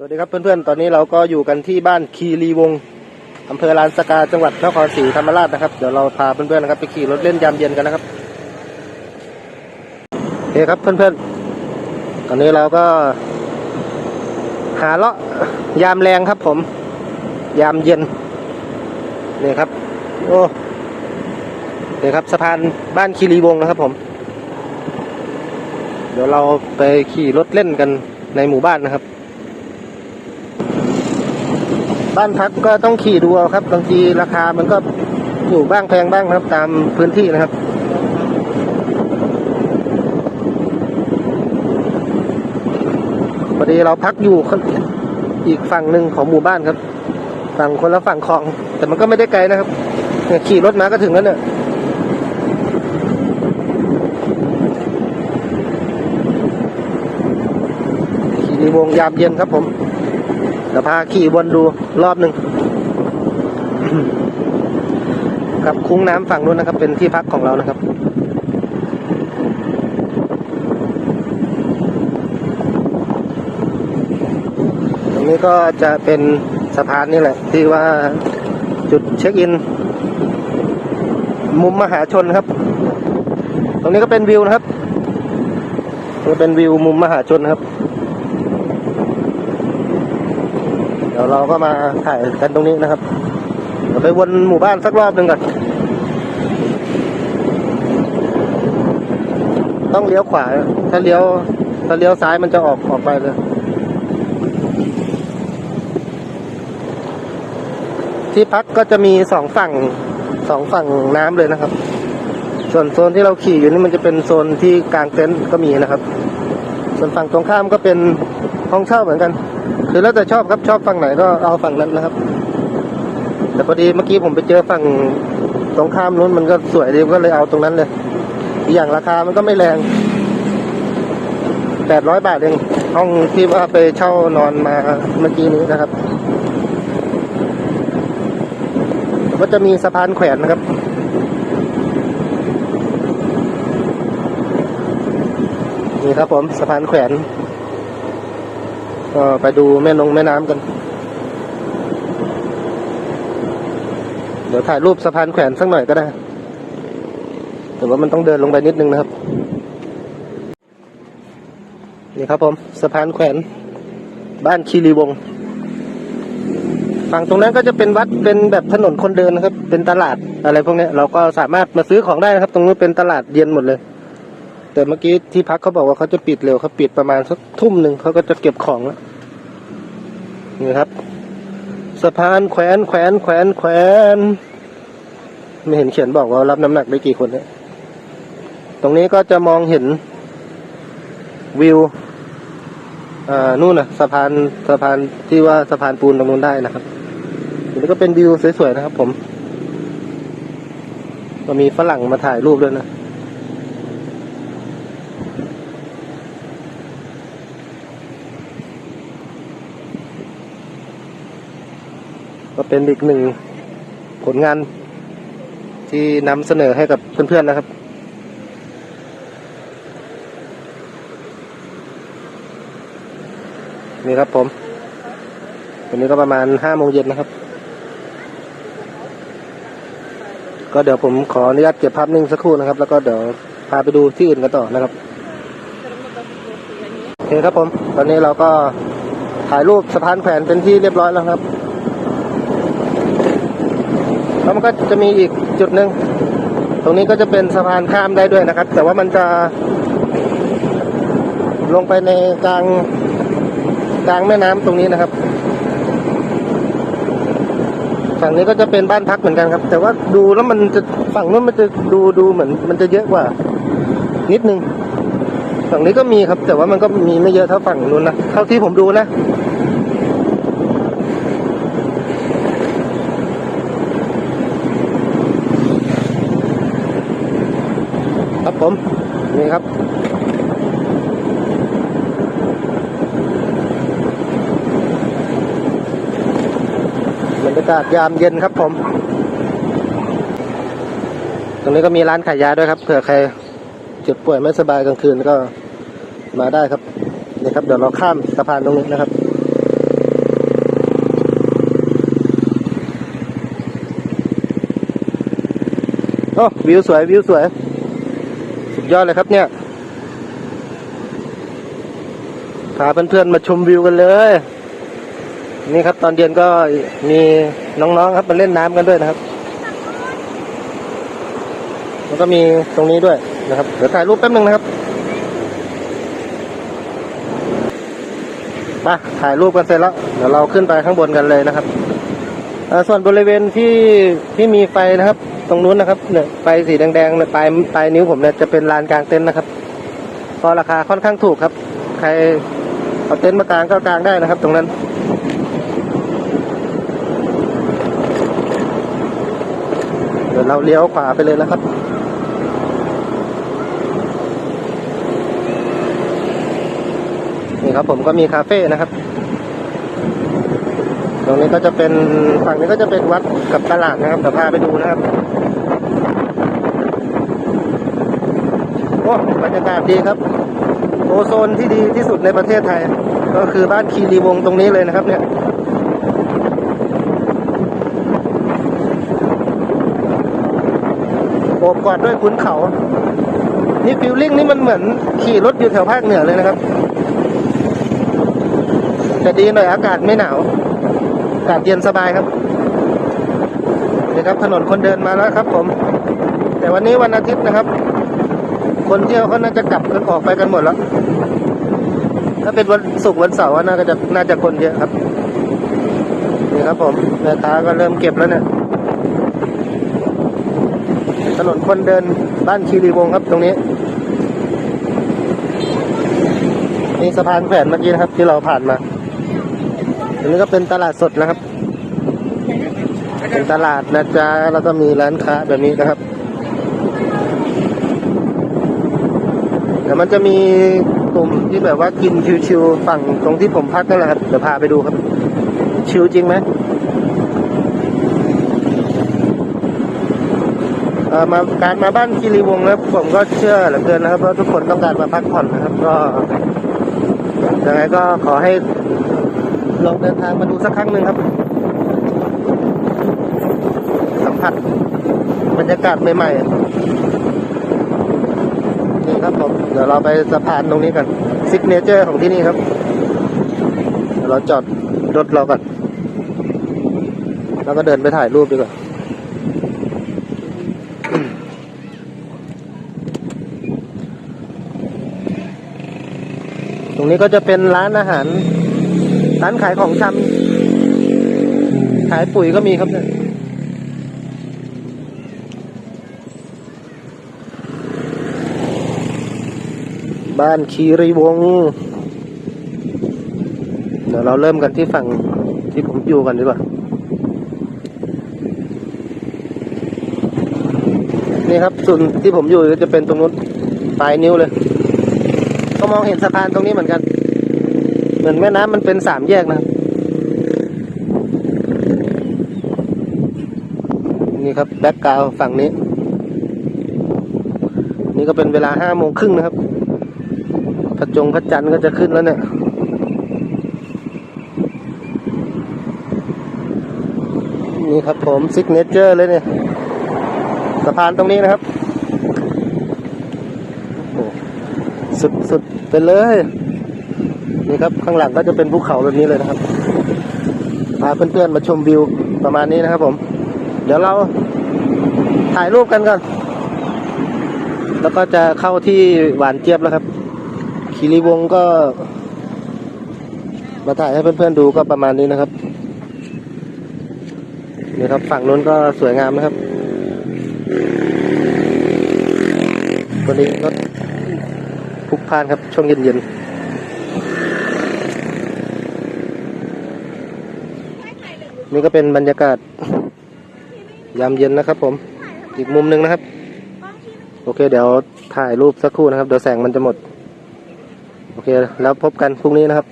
สวัสดีครับเพื่อนๆ ตอนนี้เราก็อยู่กันที่บ้านคีรีวงศ์อำเภอลานสกาจังหวัดนครศรีธรรมราชนะครับ เดี๋ยวเราพาเพื่อนๆนะครับไปขี่รถเล่นยามเย็นกันนะครับโอเคครับเพื่อนๆ ตอนนี้เราก็ หาเลาะยามแรงครับผม ยามเย็นนี่ครับ โอ้นี่ครับสะพานบ้านคีรีวงนะครับผม เดี๋ยวเราไปขี่รถเล่นกันในหมู่บ้านนะครับ บ้านพักก็ต้องขี่ดูเอาครับบางทีราคามันก็อยู่บ้างแพงบ้างครับ ตามพื้นที่นะครับพอดีเราพักอยู่อีกฝั่งหนึ่งของหมู่บ้านครับฝั่งคนละฝั่งคลอง แต่มันก็ไม่ได้ไกลนะครับขี่รถมาก็ถึงแล้วเนี่ยขี่ในวงยามเย็นครับผม เดี๋ยวพาขี่วนดูรอบหนึ่งครับคุ้งน้ำฝั่งนู้นนะครับ เป็นที่พักของเรานะครับตรงนี้ก็จะเป็นสะพานนี่แหละ ที่ว่าจุดเช็คอิน มุมมหาชนครับ ตรงนี้ก็เป็นวิวนะครับนี่เป็นวิวมุมมหาชนครับ เราก็มาถ่ายกันตรงนี้นะครับเดี๋ยวไปวนหมู่บ้านสักรอบหนึ่งก่อนต้องเลี้ยวขวา ถ้าเลี้ยว ถ้าเลี้ยวซ้ายมันจะออกออกไปเลย ที่พักก็จะมีสองฝั่งสองฝั่งน้ำเลยนะครับ ส่วนโซนที่เราขี่อยู่นี่มันจะเป็นโซนที่กลางเต็นท์ก็มีนะครับ ส่วนฝั่งตรงข้ามก็เป็นห้องเช่าเหมือนกัน คือแล้วแต่ชอบครับชอบฝั่งไหนก็เอาฝั่งนั้นนะครับ แต่พอดีเมื่อกี้ผมไปเจอฝั่งตรงข้ามนู้นมันก็สวยดีก็เลยเอาตรงนั้นเลยอีกอย่างราคามันก็ไม่แรงแปดร้อยบาทเองห้องที่ว่าไปเช่านอนมาเมื่อกี้นี้นะครับก็จะมีสะพานแขวนนะครับ นี่ครับผมสะพานแขวน ก็ไปดูแม่นงแม่น้ำกัน เดี๋ยวถ่ายรูปสะพานแขวนสักหน่อยก็ได้ แต่ว่ามันต้องเดินลงไปนิดนึงนะครับ นี่ครับผมสะพานแขวนบ้านคีรีวง ฝั่งตรงนั้นก็จะเป็นวัดเป็นแบบถนนคนเดินนะครับ เป็นตลาดอะไรพวกนี้เราก็สามารถมาซื้อของได้นะครับ ตรงนู้นเป็นตลาดเย็นหมดเลย แต่เมื่อกี้ที่พักเขาบอกว่าเขาจะปิดเร็วเขาปิดประมาณสักทุ่มหนึ่งเขาก็จะเก็บของแล้วนี่ครับ สะพานแขวนแขวนแขวนแขวนไม่เห็นเขียนบอกว่ารับน้ำหนักได้กี่คนเนี่ยตรงนี้ก็จะมองเห็นวิวอ่านู่นนะสะพานสะพานที่ว่าสะพานปูนตรงนู้นได้นะครับนนี้ก็เป็นวิวสวยๆนะครับ ผมก็มีฝรั่งมาถ่ายรูปด้วยนะ ก็เป็นอีกหนึ่งผลงานที่นำเสนอให้กับเพื่อนๆนะครับ นี่ครับผมวันนี้ก็ประมาณห้าโมงเย็นนะครับ ก็เดี๋ยวผมขออนุญาตเก็บภาพนิ่งสักครู่นะครับ แล้วก็เดี๋ยวพาไปดูที่อื่นกันต่อนะครับโอเคครับผม ตอนนี้เราก็ถ่ายรูปสะพานแขวนเป็นที่เรียบร้อยแล้วครับ แล้วมันก็จะมีอีกจุดหนึ่งตรงนี้ก็จะเป็นสะพานข้ามได้ด้วยนะครับ แต่ว่ามันจะ ลงไปในกลางกลางแม่น้ำตรงนี้นะครับฝั่งนี้ก็จะเป็นบ้านพักเหมือนกันครับ แต่ว่าดูแล้วมันจะฝั่งนู้นมันจะดูดูเหมือน มันจะเยอะกว่า นิดนึงฝั่งนี้ก็มีครับ แต่ว่ามันก็มีไม่เยอะเท่าฝั่งนู้นนะเท่าที่ผมดูนะ ครับผม นี่ครับ บรรยากาศยามเย็นครับผม ตรงนี้ก็มีร้านขายยาด้วยครับ เผื่อใครเจ็บป่วยไม่สบายกลางคืนก็มาได้ครับ นี่ครับ เดี๋ยวเราข้ามสะพานตรงนี้นะครับโอ้วิวสวย วิวสวย สุดยอดเลยครับเนี่ย พาเพื่อนๆมาชมวิวกันเลย นี่ครับตอนเย็นก็มีน้องๆครับมาเล่นน้ำกันด้วยนะครับ แล้วก็มีตรงนี้ด้วยนะครับ เดี๋ยวถ่ายรูปแป๊บนึงนะครับมาถ่ายรูปกันเสร็จแล้ว เดี๋ยวเราขึ้นไปข้างบนกันเลยนะครับ ส่วนบริเวณที่ที่มีไฟนะครับ ตรงนู้นนะครับเนี่ยไฟสีแดงๆเนี่ยปลายปลายนิ้วผมเนี่ยจะเป็นลานกลางเต็นท์นะครับก็ราคาค่อนข้างถูกครับ ใครเอาเต็นท์มากลางก็กลางได้นะครับ ตรงนั้นเดี๋ยวเราเลี้ยวขวาไปเลยนะครับนี่ครับผมก็มีคาเฟ่นะครับ ตรงนี้ก็จะเป็นฝั่งนี้ก็จะเป็นวัดกับตลาดนะครับเดี๋ยวพาไปดูนะครับโอ้บรรยากาศดีครับ โอโซนที่ดีที่สุดในประเทศไทย ก็คือบ้านคีรีวงตรงนี้เลยนะครับ เนี่ยโอบกอดด้วยขุนเขานี่ฟิลลิ่งนี่มันเหมือนขี่รถอยู่แถวภาคเหนือเลยนะครับ แต่ดีหน่อยอากาศไม่หนาวากาศเย็นสบายครับนี่ครับถนนคนเดินมาแล้วครับ ผม แต่วันนี้วันอาทิตย์นะครับ คนเที่ยวเขาน่าจะกลับกันออกไปกันหมดแล้ว ถ้าเป็นวันศุกร์วันเสาร์น่าจะน่าจะคนเยอะครับนี่ครับผมแม่ค้าก็เริ่มเก็บแล้วเนี่ยถนนคนเดินบ้านคีรีวงครับตรงนี้นี่สะพานแขวนเมื่อกี้นะครับ ที่เราผ่านมา ตรงนี้ก็เป็นตลาดสดนะครับ เป็นตลาดนะจ๊ะแล้วก็มีร้านค้าแบบนี้นะครับเดี๋ยวมันจะมีกลุ่มที่แบบว่ากินชิวๆฝั่งตรงที่ผมพักนั่นแหละครับเดี๋ยวพาไปดูครับ ชิวจริงไหมมาการมาบ้านคีรีวงนะครับผมก็เชื่อเหลือเกินนะครับว่าทุกคนต้องการมาพักผ่อนนะครับ ก็ยังไงก็ขอให้ ลองเดินทางมาดูสักครั้งหนึ่งครับ สัมผัสบรรยากาศใหม่ๆนี่ครับผมเดี๋ยวเราไปสะพานตรงนี้กันซิกเนเจอร์ของที่นี่ครับเดี๋ยวเราจอดรถเรากันแล้วก็เดินไปถ่ายรูปดีกว่าตรงนี้ก็จะเป็นร้านอาหาร ร้านขายของชำขายปุ๋ยก็มีครับเนี่ยบ้านคีรีวงเดี๋ยวเราเริ่มกันที่ฝั่งที่ผมอยู่กันดีกว่า นี่ครับส่วนที่ผมอยู่ก็จะเป็นตรงนู้นปลายนิ้วเลย ก็มองเห็นสะพานตรงนี้เหมือนกัน มือนแม่น้ำมันเป็นสามแยกนะนี่ครับแบ็กกราวฝั่งนี้ นี่ก็เป็นเวลาห้าโมงครึ่งนะครับพระจงพระจันทร์ก็จะขึ้นแล้วเนี่ยนี่ครับผมซิกเนเจอร์เลยเนี่ยสะพานตรงนี้นะครับโอ้สุดๆไปเลย นี่ครับข้างหลังก็จะเป็นภูเขาแบบนี้เลยนะครับพาเพื่อนๆมาชมวิวประมาณนี้นะครับผม เดี๋ยวเราถ่ายรูปกันก่อน แล้วก็จะเข้าที่หวานเจี๊ยบแล้วครับคีรีวงก็ มาถ่ายให้เพื่อนๆดูก็ประมาณนี้นะครับนี่ครับฝั่งนู้นก็สวยงามนะครับวันนี้รถพุกพานครับช่วงเย็นๆ นี่ก็เป็นบรรยากาศยามเย็นนะครับ ผม อีกมุมหนึ่งนะครับ โอเค เดี๋ยวถ่ายรูปสักครู่นะครับ เดี๋ยวแสงมันจะหมด โอเค แล้วพบกันพรุ่งนี้นะครับ